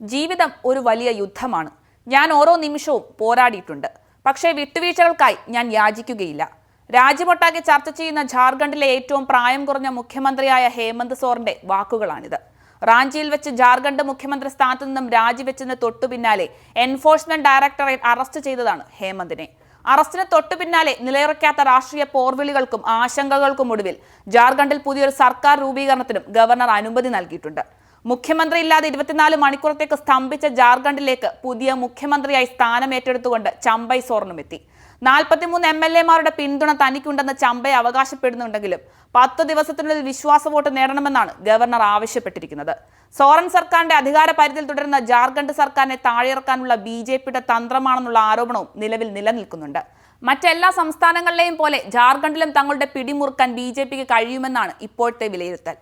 ജീവിതം ഒരു വലിയ യുദ്ധമാണ്. ഞാൻ ഓരോ നിമിഷവും പോരാടിയിട്ടുണ്ട്. പക്ഷേ വിട്ടുവീഴ്ചകൾക്കായി ഞാൻ യാചിക്കുകയില്ല. രാജ്യമൊട്ടാകെ ചർച്ച ചെയ്യുന്ന ജാർഖണ്ഡിലെ ഏറ്റവും പ്രായം കുറഞ്ഞ മുഖ്യമന്ത്രിയായ ഹേമന്ത് സോറിന്റെ വാക്കുകളാണിത്. റാഞ്ചിയിൽ വെച്ച് ജാർഖണ്ഡ് മുഖ്യമന്ത്രി സ്ഥാനത്തു നിന്നും രാജിവെച്ചതിന് തൊട്ടു പിന്നാലെ എൻഫോഴ്സ്മെന്റ് ഡയറക്ടറേറ്റ് അറസ്റ്റ് ചെയ്തതാണ് ഹേമന്തിനെ. അറസ്റ്റിന് തൊട്ടു പിന്നാലെ നിലയിറക്കാത്ത രാഷ്ട്രീയ പോർവിളികൾക്കും ആശങ്കകൾക്കും ഒടുവിൽ ജാർഖണ്ഡിൽ പുതിയൊരു സർക്കാർ രൂപീകരണത്തിനും ഗവർണർ അനുമതി നൽകിയിട്ടുണ്ട്. മുഖ്യമന്ത്രി ഇല്ലാതെ ഇരുപത്തിനാല് മണിക്കൂറത്തേക്ക് സ്തംഭിച്ച ജാർഖണ്ഡിലേക്ക് പുതിയ മുഖ്യമന്ത്രിയായി സ്ഥാനമേറ്റെടുത്തുകൊണ്ട് ചമ്പൈ സോറനും എത്തി നാൽപ്പത്തിമൂന്ന് എം എൽ എമാരുടെ പിന്തുണ തനിക്കുണ്ടെന്ന് ചമ്പൈ അവകാശപ്പെടുന്നുണ്ടെങ്കിലും പത്ത് ദിവസത്തിനുള്ളിൽ വിശ്വാസ വോട്ട് നേടണമെന്നാണ് ഗവർണർ ആവശ്യപ്പെട്ടിരിക്കുന്നത്. സോറൻ സർക്കാരിന്റെ അധികാര പരിധിയിൽ തുടരുന്ന ജാർഖണ്ഡ് സർക്കാരിനെ താഴെയിറക്കാനുള്ള ബി ജെ പിയുടെ തന്ത്രമാണെന്നുള്ള ആരോപണവും നിലവിൽ നിലനിൽക്കുന്നുണ്ട്. മറ്റെല്ലാ സംസ്ഥാനങ്ങളിലെയും പോലെ ജാർഖണ്ഡിലും തങ്ങളുടെ പിടിമുറുക്കാൻ ബി ജെ പിക്ക് കഴിയുമെന്നാണ് ഇപ്പോഴത്തെ വിലയിരുത്തൽ.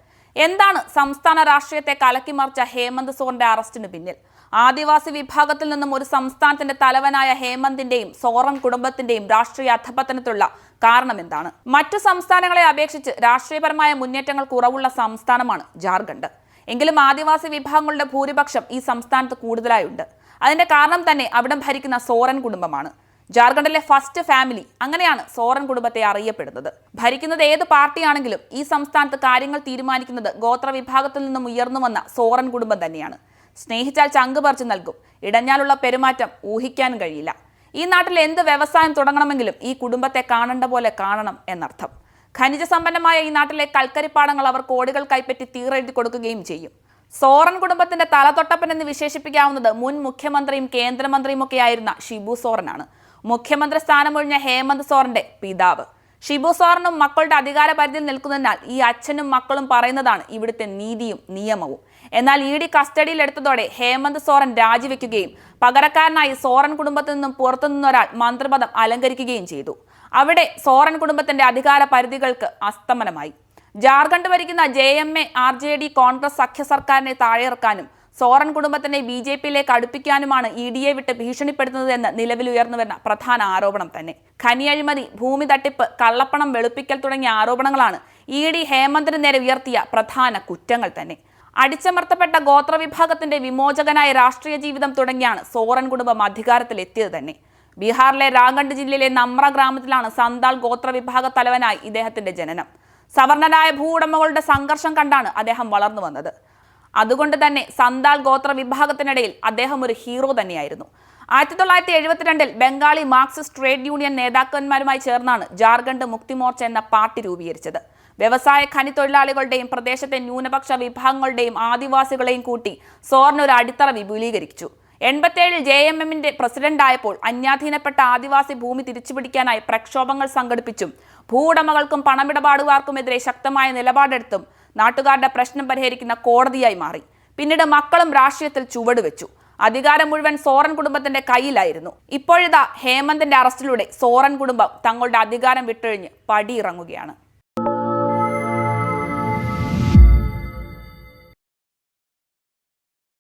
എന്താണ് സംസ്ഥാന രാഷ്ട്രീയത്തെ കലക്കിമറിച്ച ഹേമന്ത് സോറിന്റെ അറസ്റ്റിന് പിന്നിൽ? ആദിവാസി വിഭാഗത്തിൽ നിന്നും ഒരു സംസ്ഥാനത്തിന്റെ തലവനായ ഹേമന്തിന്റെയും സോറൻ കുടുംബത്തിന്റെയും രാഷ്ട്രീയ അധപതനത്തിലുള്ള കാരണം എന്താണ്? മറ്റു സംസ്ഥാനങ്ങളെ അപേക്ഷിച്ച് രാഷ്ട്രീയപരമായ മുന്നേറ്റങ്ങൾ കുറവുള്ള സംസ്ഥാനമാണ് ജാർഖണ്ഡ്. എങ്കിലും ആദിവാസി വിഭാഗങ്ങളുടെ ഭൂരിപക്ഷം ഈ സംസ്ഥാനത്ത് കൂടുതലായുണ്ട്. അതിന്റെ കാരണം തന്നെ അവിടെ ഭരിക്കുന്ന സോറൻ കുടുംബമാണ്. ജാർഖണ്ഡിലെ ഫസ്റ്റ് ഫാമിലി അങ്ങനെയാണ് സോറൻ കുടുംബത്തെ അറിയപ്പെടുന്നത്. ഭരിക്കുന്നത് ഏത് പാർട്ടിയാണെങ്കിലും ഈ സംസ്ഥാനത്ത് കാര്യങ്ങൾ തീരുമാനിക്കുന്നത് ഗോത്ര വിഭാഗത്തിൽ നിന്നും ഉയർന്നു വന്ന സോറൻ കുടുംബം തന്നെയാണ്. സ്നേഹിച്ചാൽ ചങ്ക് പറിച്ചു നൽകും. ഇടഞ്ഞാലുള്ള പെരുമാറ്റം ഊഹിക്കാൻ കഴിയില്ല. ഈ നാട്ടിൽ എന്ത് വ്യവസായം തുടങ്ങണമെങ്കിലും ഈ കുടുംബത്തെ കാണേണ്ട പോലെ കാണണം എന്നർത്ഥം. ഖനിജ സമ്പന്നമായ ഈ നാട്ടിലെ കൽക്കരിപ്പാടങ്ങൾ അവർ കോടികൾ കൈപ്പറ്റി തീറെഴുതി കൊടുക്കുകയും ചെയ്യും. സോറൻ കുടുംബത്തിന്റെ തലതൊട്ടപ്പൻ എന്ന് വിശേഷിപ്പിക്കാവുന്നത് മുൻ മുഖ്യമന്ത്രിയും കേന്ദ്രമന്ത്രിയും ഒക്കെ ആയിരുന്ന ഷിബു സോറനാണ്. മുഖ്യമന്ത്രി സ്ഥാനമൊഴിഞ്ഞ ഹേമന്ത് സോറിന്റെ പിതാവ്. ഷിബു സോറിനും മക്കളുടെ അധികാര പരിധിയിൽ നിൽക്കുന്നതിനാൽ ഈ അച്ഛനും മക്കളും പറയുന്നതാണ് ഇവിടുത്തെ നീതിയും നിയമവും. എന്നാൽ ഇ ഡി കസ്റ്റഡിയിലെടുത്തതോടെ ഹേമന്ത് സോറൻ രാജിവെക്കുകയും പകരക്കാരനായി സോറൻ കുടുംബത്തിൽ നിന്നും പുറത്തുനിന്നൊരാൾ മന്ത്രിപദം അലങ്കരിക്കുകയും ചെയ്തു. അവിടെ സോറൻ കുടുംബത്തിന്റെ അധികാര പരിധികൾക്ക് അസ്തമനമായി. ജാർഖണ്ഡ് ഭരിക്കുന്ന J M A R J D Congress സഖ്യ സർക്കാരിനെ താഴെയിറക്കാനും സോറൻ കുടുംബത്തിനെ ബി ജെ പിയിലേക്ക് അടുപ്പിക്കാനുമാണ് ഇ ഡി എ വിട്ട് ഭീഷണിപ്പെടുത്തുന്നതെന്ന് നിലവിൽ ഉയർന്നുവരുന്ന പ്രധാന ആരോപണം തന്നെ. ഖനി അഴിമതി ഭൂമി തട്ടിപ്പ് കള്ളപ്പണം വെളുപ്പിക്കൽ തുടങ്ങിയ ആരോപണങ്ങളാണ് ഇ ഡി ഹേമന്തിന് നേരെ ഉയർത്തിയ പ്രധാന കുറ്റങ്ങൾ തന്നെ. അടിച്ചമർത്തപ്പെട്ട ഗോത്രവിഭാഗത്തിന്റെ വിമോചകനായ രാഷ്ട്രീയ ജീവിതം തുടങ്ങിയാണ് സോറൻ കുടുംബം അധികാരത്തിലെത്തിയത് തന്നെ. ബീഹാറിലെ രാഗണ്ട് ജില്ലയിലെ നമ്ര ഗ്രാമത്തിലാണ് സന്താൾ ഗോത്രവിഭാഗ തലവനായി ഇദ്ദേഹത്തിന്റെ ജനനം. സവർണരായ ഭൂവുടമകളുടെ സംഘർഷം കണ്ടാണ് അദ്ദേഹം വളർന്നു വന്നത്. അതുകൊണ്ട് തന്നെ സന്താൾ ഗോത്ര വിഭാഗത്തിനിടയിൽ അദ്ദേഹം ഒരു ഹീറോ തന്നെയായിരുന്നു. ആയിരത്തി തൊള്ളായിരത്തി എഴുപത്തിരണ്ടിൽ ബംഗാളി മാർക്സിസ്റ്റ് ട്രേഡ് യൂണിയൻ നേതാക്കന്മാരുമായി ചേർന്നാണ് ജാർഖണ്ഡ് മുക്തിമോർച്ച എന്ന പാർട്ടി രൂപീകരിച്ചത്. വ്യവസായ ഖനി തൊഴിലാളികളുടെയും പ്രദേശത്തെ ന്യൂനപക്ഷ വിഭാഗങ്ങളുടെയും ആദിവാസികളെയും കൂട്ടി സോർണ ഒരു അടിത്തറ വിപുലീകരിച്ചു. എൺപത്തിയേഴിൽ ജെ എം എമ്മിന്റെ പ്രസിഡന്റായപ്പോൾ അന്യാധീനപ്പെട്ട ആദിവാസി ഭൂമി തിരിച്ചുപിടിക്കാനായി പ്രക്ഷോഭങ്ങൾ സംഘടിപ്പിച്ചും ഭൂവുടമകൾക്കും പണമിടപാടുകാർക്കുമെതിരെ ശക്തമായ നിലപാടെടുത്തും നാട്ടുകാരുടെ പ്രശ്നം പരിഹരിക്കുന്ന കോടതിയായി മാറി. പിന്നീട് മക്കളും രാഷ്ട്രീയത്തിൽ ചുവടുവെച്ചു. അധികാരം മുഴുവൻ സോറൻ കുടുംബത്തിന്റെ കയ്യിലായിരുന്നു. ഇപ്പോഴിതാ ഹേമന്തിന്റെ അറസ്റ്റിലൂടെ സോറൻ കുടുംബം തങ്ങളുടെ അധികാരം വിട്ടൊഴിഞ്ഞ് പടിയിറങ്ങുകയാണ്.